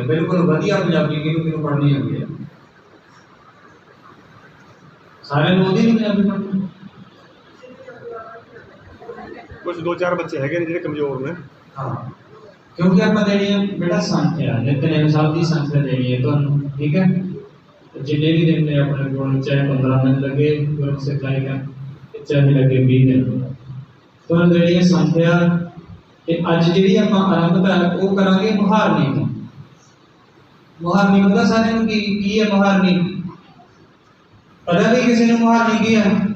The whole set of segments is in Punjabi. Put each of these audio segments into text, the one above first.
ਬਿਲਕੁਲ ਵਧੀਆ ਪੰਜਾਬੀ ਕਿਹਨੂੰ ਕਿਹਨੂੰ ਪੜ੍ਹਨੀ ਆਉਂਦੀ ਹੈ। ਸਾਰਿਆਂ ਨੂੰ ਉਹਦੀ ਨਹੀਂ ਪੰਜਾਬੀ ਪੜ੍ਹਨੀ? ਕੁਝ ਦੋ ਚਾਰ ਬੱਚੇ ਹੈਗੇ ਨੇ ਜਿਹੜੇ ਕਮਜ਼ੋਰ ਨੇ। ਹਾਂ। ਕਿਉਂਕਿ ਆਪਾਂ ਦੇਣੀ ਹੈ ਬੇਟਾ ਸੰਖਿਆ ਨਿਤਨੇਮ ਸਾਹਿਬ ਦੀ ਸੰਖਿਆ ਦੇਣੀ ਹੈ ਤੁਹਾਨੂੰ ਠੀਕ ਹੈ? ਜਿੰਨੇ ਵੀ ਦਿਨ ਨੇ ਆਪਣੇ ਕੋਲ ਚਾਹੇ 15 ਦਿਨ ਲੱਗੇ ਗੁਰੂ ਸਿਖਾਈ ਦਾ ਚਾਹੇ ਲੱਗੇ 20 ਦਿਨ। ਤੁਹਾਨੂੰ ਦੇਣੀ ਹੈ ਸੰਖਿਆ ਤੇ ਅੱਜ ਜਿਹੜੀ ਆਪਾਂ ਆਰੰਭਤਾ ਉਹ ਕਰਾਂਗੇ ਮੁਹਾਰਨੀ ਤੋਂ ਮੁਹਾਰਨੀ ਪਤਾ ਸਾਰਿਆਂ ਨੂੰ ਕੀ ਕੀ ਹੈ ਮੁਹਾਰਨੀ? ਪਤਾ ਵੀ ਕਿਸੇ ਨੂੰ ਮੁਹਾਰਨੀ ਕੀ ਹੈ?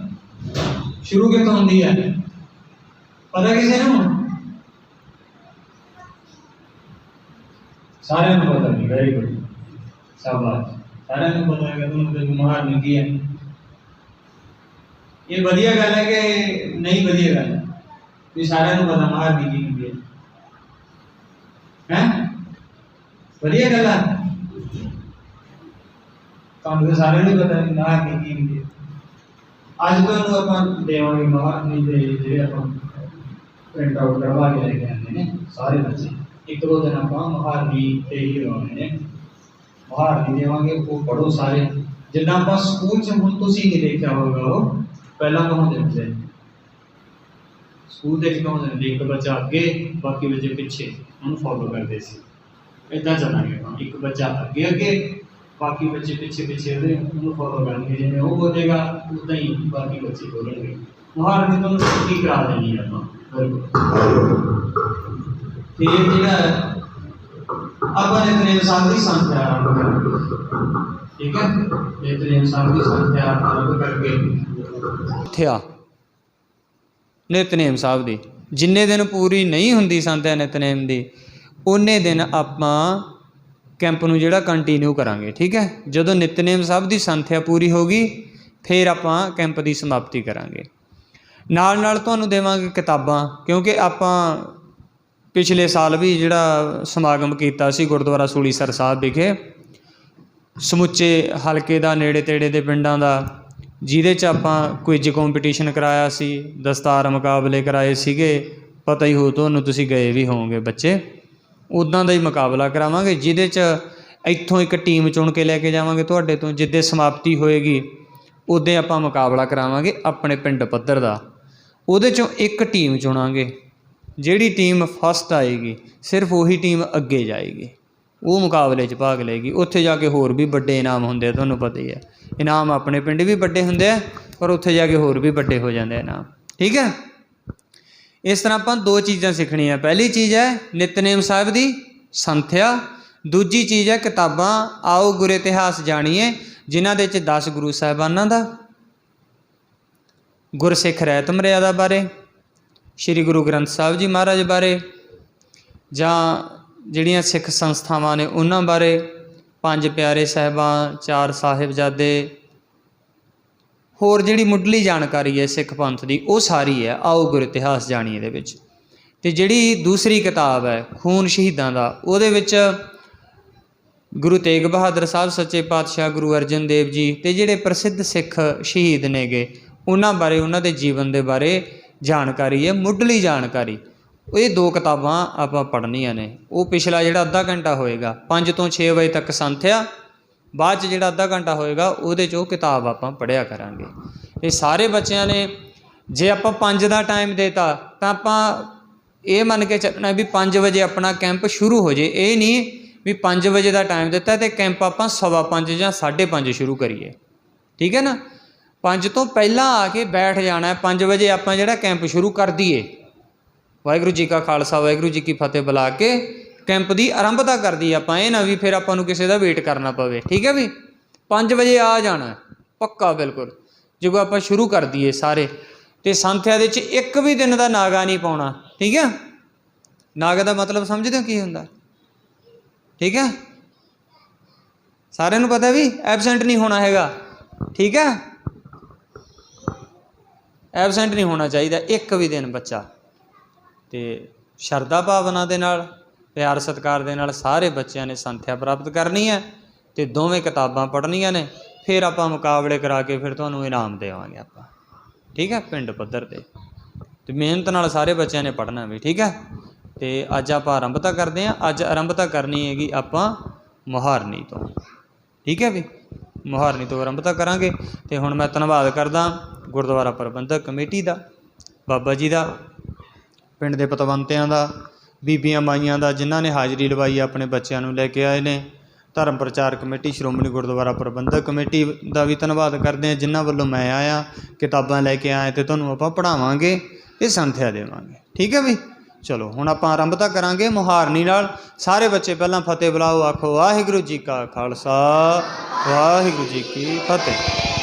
ਸ਼ੁਰੂ ਕਿੱਥੋਂ ਹੁੰਦੀ ਹੈ? ਪਤਾ ਕਿਸੇ ਨੂੰ? ਸਾਰਿਆਂ ਨੂੰ ਪਤਾ ਨਹੀਂ ਵੈਰੀ ਗੁੱਡ ਸ਼ਾਬਾਸ਼। ਸਾਰਿਆਂ ਨੂੰ ਪਤਾ ਹੈ ਕਿ ਤੁਹਾਨੂੰ ਮੁਹਾਰਨੀ ਕੀ ਹੈ। ਇਹ ਵਧੀਆ ਗੱਲ ਹੈ ਕਿ ਨਹੀਂ ਵਧੀਆ ਗੱਲ ਹੈ? ਵੀ ਸਾਰਿਆਂ ਨੂੰ ਪਤਾ ਮੁਹਾਰਨੀ ਕੀ ਹੁੰਦੀ ਹੈ। ਹੈ? ਵਧੀਆ ਗੱਲ ਹੈ ਤੁਹਾਨੂੰ ਸਾਰਿਆਂ ਨੂੰ ਪਤਾ ਵੀ ਮੁਹਾਰਨੀ ਕੀ ਹੁੰਦੀ ਹੈ ਅੱਜ ਤੁਹਾਨੂੰ ਆਪਾਂ ਦੇਵਾਂਗੇ ਮੁਹਾਰਨੀ ਦੇ ਜਿਹੜੇ ਆਪਾਂ ਪ੍ਰਿੰਟ ਆਊਟ ਕਰਵਾ ਕੇ ਲੈ ਕੇ ਆਉਂਦੇ ਨੇ, ਸਾਰੇ ਬੱਚੇ, ਇੱਕ ਦੋ ਦਿਨ ਆਪਾਂ ਮੁਹਾਰਨੀ ਤੇ ਹੀ ਲਾਉਣੇ ਨੇ। ਮੁਹਾਰਨੀ ਦੇਵਾਂਗੇ, ਉਹ ਪੜੋ ਸਾਰੇ। ਜਿੱਦਾਂ ਆਪਾਂ ਸਕੂਲ 'ਚ ਹੁਣ ਤੁਸੀਂ ਨਹੀਂ ਦੇਖਿਆ ਹੋਵੇਗਾ ਉਹ, ਪਹਿਲਾਂ ਕਹਾਉਂਦੇ ਹੁੰਦੇ ਸੀ। ਸਕੂਲ ਦੇ ਵਿੱਚ ਕਹਾਉਂਦੇ ਇੱਕ ਬੱਚਾ ਅੱਗੇ, ਬਾਕੀ ਬੱਚੇ ਪਿੱਛੇ, ਉਹਨੂੰ ਫੋਲੋ ਕਰਦੇ ਸੀ। ਇਦਾਂ ਚੱਲਾਂਗੇ ਆਪਾਂ। ਇੱਕ ਬੱਚਾ ਅੱਗੇ ਅੱਗੇ ਬਾਕੀ ਬੱਚੇ ਪਿੱਛੇ ਪਿੱਛੇ ਉਹਦੇ ਉਹਨੂੰ ਫੋਲੋ ਕਰਨਗੇ, ਜਿਵੇਂ ਉਹ ਬੋਲੇਗਾ, ਉਦਾਂ ਹੀ ਬਾਕੀ ਬੱਚੇ ਬੋਲਣਗੇ। ਮੁਹਾਰਨੀ ਤੁਹਾਨੂੰ ਕੀ ਕਰਾ ਦੇਣੀ ਆਪਾਂ। ਫਿਰ ਜਿਹੜਾ ਆਪਾਂ ਨੇ ਤੇਰੇ ਸਾਹਿਬ ਸੰਖਿਆ ਆਰੰਭ ਕਰਾਂਗੇ ਠੀਕ ਹੈ? ਜੇ ਤੇਰੇ ਸਾਹਿਬ ਸੰਖਿਆ ਆਰੰਭ ਕਰਕੇ ਥਿਆ ਨਿਤਨੇਮ ਸਾਹਿਬ ਦੀ। ਜਿੰਨੇ ਦਿਨ ਪੂਰੀ ਨਹੀਂ ਹੁੰਦੀ ਸੰਤਿਆ ਨਿਤਨੇਮ ਦੀ, ਉਹਨੇ ਦਿਨ ਆਪਾਂ ਕੈਂਪ ਨੂੰ ਜਿਹੜਾ ਕੰਟੀਨਿਊ ਕਰਾਂਗੇ, ਠੀਕ ਹੈ? ਜਦੋਂ ਨਿਤਨੇਮ ਸਾਹਿਬ ਦੀ ਸੰਥਿਆ ਪੂਰੀ ਹੋ ਗਈ, ਫਿਰ ਆਪਾਂ ਕੈਂਪ ਦੀ ਸਮਾਪਤੀ ਕਰਾਂਗੇ। ਨਾਲ ਨਾਲ ਤੁਹਾਨੂੰ ਦੇਵਾਂਗੇ ਕਿਤਾਬਾਂ, ਕਿਉਂਕਿ ਆਪਾਂ ਪਿਛਲੇ ਸਾਲ ਵੀ ਜਿਹੜਾ ਸਮਾਗਮ ਕੀਤਾ ਸੀ ਗੁਰਦੁਆਰਾ ਸੂਲੀਸਰ ਸਾਹਿਬ ਵਿਖੇ, ਸਮੁੱਚੇ ਹਲਕੇ ਦਾ ਨੇੜੇ ਤੇੜੇ ਦੇ ਪਿੰਡਾਂ ਦਾ, ਜਿਹਦੇ 'ਚ ਆਪਾਂ ਕੁਇਜ਼ ਕੰਪੀਟੀਸ਼ਨ ਕਰਾਇਆ ਸੀ, ਦਸਤਾਰ ਮੁਕਾਬਲੇ ਕਰਾਏ ਸੀਗੇ, ਪਤਾ ਹੀ ਹੋ ਤੁਹਾਨੂੰ ਤੁਸੀਂ ਗਏ ਵੀ ਹੋਵੋਗੇ ਬੱਚੇ। ਉਦਾਂ ਦਾ ਹੀ ਮੁਕਾਬਲਾ ਕਰਾਵਾਂਗੇ, ਜਿਹਦੇ 'ਚ ਇੱਥੋਂ ਇੱਕ ਟੀਮ ਚੁਣ ਕੇ ਲੈ ਕੇ ਜਾਵਾਂਗੇ ਤੁਹਾਡੇ ਤੋਂ, ਜਿੱਦੇ ਸਮਾਪਤੀ ਹੋਏਗੀ ਉਦੋਂ ਆਪਾਂ ਮੁਕਾਬਲਾ ਕਰਾਵਾਂਗੇ ਆਪਣੇ ਪਿੰਡ ਪੱਧਰ ਦਾ। ਉਹਦੇ 'ਚੋਂ ਇੱਕ ਟੀਮ ਚੁਣਾਂਗੇ, ਜਿਹੜੀ ਟੀਮ ਫਸਟ ਆਏਗੀ, ਸਿਰਫ ਉਹੀ ਟੀਮ ਅੱਗੇ ਜਾਏਗੀ। ਉਹ ਮੁਕਾਬਲੇ 'ਚ ਭਾਗ ਲਏਗੀ। ਉੱਥੇ ਜਾ ਕੇ ਹੋਰ ਵੀ ਵੱਡੇ ਇਨਾਮ ਹੁੰਦੇ ਆ, ਤੁਹਾਨੂੰ ਪਤਾ ਹੀ ਹੈ ਇਨਾਮ ਆਪਣੇ ਪਿੰਡ ਵੀ ਵੱਡੇ ਹੁੰਦੇ ਆ, ਪਰ ਉੱਥੇ ਜਾ ਕੇ ਹੋਰ ਵੀ ਵੱਡੇ ਹੋ ਜਾਂਦੇ ਆ ਇਨਾਮ। ਠੀਕ ਹੈ? ਇਸ ਤਰ੍ਹਾਂ ਆਪਾਂ ਦੋ ਚੀਜ਼ਾਂ ਸਿੱਖਣੀਆਂ। ਪਹਿਲੀ ਚੀਜ਼ ਹੈ ਨਿਤਨੇਮ ਸਾਹਿਬ ਦੀ ਸੰਥਿਆ। ਦੂਜੀ ਚੀਜ਼ ਹੈ ਕਿਤਾਬਾਂ, ਆਓ ਗੁਰ ਇਤਿਹਾਸ ਜਾਣੀਏ, ਜਿਨ੍ਹਾਂ ਦੇ ਵਿੱਚ 10 ਗੁਰੂ ਸਾਹਿਬਾਨਾਂ ਦਾ ਗੁਰਸਿੱਖ ਰਹਿਤ ਮਰਿਆਦਾ ਬਾਰੇ, ਸ੍ਰੀ ਗੁਰੂ ਗ੍ਰੰਥ ਸਾਹਿਬ ਜੀ ਮਹਾਰਾਜ ਬਾਰੇ, ਜਾਂ ਜਿਹੜੀਆਂ ਸਿੱਖ ਸੰਸਥਾਵਾਂ ਨੇ ਉਹਨਾਂ ਬਾਰੇ, ਪੰਜ ਪਿਆਰੇ ਸਾਹਿਬਾਂ ਚਾਰ ਸਾਹਿਬਜ਼ਾਦੇ ਹੋਰ ਜਿਹੜੀ ਮੁੱਢਲੀ ਜਾਣਕਾਰੀ ਹੈ ਸਿੱਖ ਪੰਥ ਦੀ, ਉਹ ਸਾਰੀ ਹੈ, ਆਓ ਗੁਰ ਇਤਿਹਾਸ ਜਾਣੀਏ ਦੇ ਵਿੱਚ। ਤੇ ਜਿਹੜੀ ਦੂਸਰੀ ਕਿਤਾਬ ਹੈ, ਖੂਨ ਸ਼ਹੀਦਾਂ ਦਾ, ਉਹਦੇ ਵਿੱਚ ਗੁਰੂ ਤੇਗ ਬਹਾਦਰ ਸਾਹਿਬ, ਸੱਚੇ ਪਾਤਸ਼ਾਹ ਗੁਰੂ ਅਰਜਨ ਦੇਵ ਜੀ ਤੇ ਜਿਹੜੇ ਪ੍ਰਸਿੱਧ ਸਿੱਖ ਸ਼ਹੀਦ ਨੇਗੇ, ਉਹਨਾਂ ਬਾਰੇ, ਉਹਨਾਂ ਦੇ ਜੀਵਨ ਦੇ ਬਾਰੇ ਜਾਣਕਾਰੀ ਹੈ, ਮੁੱਢਲੀ ਜਾਣਕਾਰੀ। ਇਹ ਦੋ ਕਿਤਾਬਾਂ ਆਪਾਂ ਪੜ੍ਹਨੀਆਂ ਨੇ। ਉਹ ਪਿਛਲਾ ਜਿਹੜਾ ਅੱਧਾ ਘੰਟਾ ਹੋਏਗਾ 5 ਤੋਂ 6 ਵਜੇ ਤੱਕ ਸੰਥਿਆ ਬਾਅਦ ਚ ਜਿਹੜਾ ਅੱਧਾ ਘੰਟਾ ਹੋਏਗਾ, ਉਹਦੇ ਚ ਉਹ ਕਿਤਾਬ ਆਪਾਂ ਪੜ੍ਹਿਆ ਕਰਾਂਗੇ। ਇਹ ਸਾਰੇ ਬੱਚਿਆਂ ਨੇ ਜੇ ਆਪਾਂ 5 ਦਾ ਟਾਈਮ ਦੇਤਾ, ਤਾਂ ਆਪਾਂ ਇਹ ਮੰਨ ਕੇ ਚੱਲਣਾ ਵੀ 5 ਵਜੇ ਆਪਣਾ ਕੈਂਪ ਸ਼ੁਰੂ ਹੋ ਜੇ। ਇਹ ਨਹੀਂ ਵੀ 5 ਵਜੇ ਦਾ ਟਾਈਮ ਦਿੱਤਾ ਤੇ ਕੈਂਪ ਆਪਾਂ ਸਵਾ ਪੰਜ ਜਾਂ 5:30 ਸ਼ੁਰੂ ਕਰੀਏ। ਠੀਕ ਹੈ ਨਾ? 5 ਤੋਂ ਪਹਿਲਾਂ ਆ ਕੇ ਬੈਠ ਜਾਣਾ ਹੈ। 5 ਵਜੇ ਆਪਾਂ ਜਿਹੜਾ ਕੈਂਪ ਸ਼ੁਰੂ ਕਰ ਦਈਏ। ਵਾਹਿਗੁਰੂ ਜੀ ਕਾ ਖਾਲਸਾ, ਵਾਹਿਗੁਰੂ ਜੀ ਕੀ ਫਤਿਹ ਬੁਲਾ ਕੇ ਕੈਂਪ ਦੀ ਆਰੰਭਤਾ ਕਰਦੀ ਦਈਏ ਆਪਾਂ, ਇਹ ਨਾ ਵੀ ਫਿਰ ਆਪਾਂ ਨੂੰ ਕਿਸੇ ਦਾ ਵੇਟ ਕਰਨਾ ਪਵੇ, ਠੀਕ ਹੈ ਵੀ? 5 ਵਜੇ ਆ ਜਾਣਾ, ਪੱਕਾ ਬਿਲਕੁਲ। ਜਦੋਂ ਆਪਾਂ ਸ਼ੁਰੂ ਕਰ ਦਈਏ ਸਾਰੇ, ਤੇ ਸੰਥਿਆ ਦੇ ਵਿੱਚ ਇੱਕ ਵੀ ਦਿਨ ਦਾ ਨਾਗਾ ਨਹੀਂ ਪਾਉਣਾ, ਠੀਕ ਹੈ? ਨਾਗਾ ਦਾ ਮਤਲਬ ਸਮਝਦੇ ਹੋ ਕੀ ਹੁੰਦਾ? ਠੀਕ ਹੈ? ਸਾਰਿਆਂ ਨੂੰ ਪਤਾ ਵੀ ਐਬਸੈਂਟ ਨਹੀਂ ਹੋਣਾ ਹੈਗਾ, ਠੀਕ ਹੈ? ਐਬਸੈਂਟ ਨਹੀਂ ਹੋਣਾ ਚਾਹੀਦਾ, ਇੱਕ ਵੀ ਦਿਨ ਬੱਚਾ। ਤੇ ਸ਼ਰਧਾ ਭਾਵਨਾ ਦੇ ਨਾਲ ਪਿਆਰ ਸਤਿਕਾਰ ਦੇ ਨਾਲ ਸਾਰੇ ਬੱਚਿਆਂ ਨੇ ਸੰਥਿਆ ਪ੍ਰਾਪਤ ਕਰਨੀ ਹੈ ਤੇ ਦੋਵੇਂ ਕਿਤਾਬਾਂ ਪੜ੍ਹਨੀਆਂ ਨੇ, ਫਿਰ ਆਪਾਂ ਮੁਕਾਬਲੇ ਕਰਾ ਕੇ ਫਿਰ ਤੁਹਾਨੂੰ ਇਨਾਮ ਦੇਵਾਂਗੇ ਆਪਾਂ। ਠੀਕ ਹੈ? ਪਿੰਡ ਪੱਧਰ ਤੇ। ਤੇ ਮਿਹਨਤ ਨਾਲ ਸਾਰੇ ਬੱਚਿਆਂ ਨੇ ਪੜ੍ਹਨਾ ਵੀ, ਠੀਕ ਹੈ? ਤੇ ਅੱਜ ਆਪਾਂ ਆਰੰਭਤਾ ਕਰਦੇ ਹਾਂ। ਅੱਜ ਆਰੰਭਤਾ ਕਰਨੀ ਹੈਗੀ ਆਪਾਂ ਮੁਹਾਰਨੀ ਤੋਂ। ਠੀਕ ਹੈ ਵੀ? ਮੁਹਾਰਨੀ ਤੋਂ ਆਰੰਭਤਾ ਕਰਾਂਗੇ। ਤੇ ਹੁਣ ਮੈਂ ਧੰਨਵਾਦ ਕਰਦਾ ਗੁਰਦੁਆਰਾ ਪ੍ਰਬੰਧਕ ਕਮੇਟੀ ਦਾ, ਬਾਬਾ ਜੀ ਦਾ, ਪਿੰਡ ਦੇ ਪਤਵੰਤਿਆਂ ਦਾ ਬੀਬੀਆਂ ਮਾਈਆਂ ਦਾ ਜਿਨ੍ਹਾਂ ਨੇ ਹਾਜ਼ਰੀ ਲਵਾਈ ਆਪਣੇ ਬੱਚਿਆਂ ਨੂੰ ਲੈ ਕੇ ਆਏ ਨੇ। ਧਰਮ ਪ੍ਰਚਾਰ ਕਮੇਟੀ ਸ਼੍ਰੋਮਣੀ ਗੁਰਦੁਆਰਾ ਪ੍ਰਬੰਧਕ ਕਮੇਟੀ ਦਾ ਵੀ ਧੰਨਵਾਦ ਕਰਦੇ ਹਾਂ, ਜਿਨ੍ਹਾਂ ਵੱਲੋਂ ਮੈਂ ਆਇਆ, ਕਿਤਾਬਾਂ ਲੈ ਕੇ ਆਇਆ ਤੇ ਤੁਹਾਨੂੰ ਆਪਾਂ ਪੜ੍ਹਾਵਾਂਗੇ ਤੇ ਸੰਥਿਆ ਦੇਵਾਂਗੇ। ਠੀਕ ਹੈ ਵੀ? ਚਲੋ, ਹੁਣ ਆਪਾਂ ਆਰੰਭ ਤਾਂ ਕਰਾਂਗੇ ਮੁਹਾਰਨੀ ਨਾਲ। ਸਾਰੇ ਬੱਚੇ ਪਹਿਲਾਂ ਫਤਿਹ ਬੁਲਾਓ, ਆਖੋ ਵਾਹਿਗੁਰੂ ਜੀ ਕਾ ਖਾਲਸਾ, ਵਾਹਿਗੁਰੂ ਜੀ ਕੀ ਫਤਿਹ।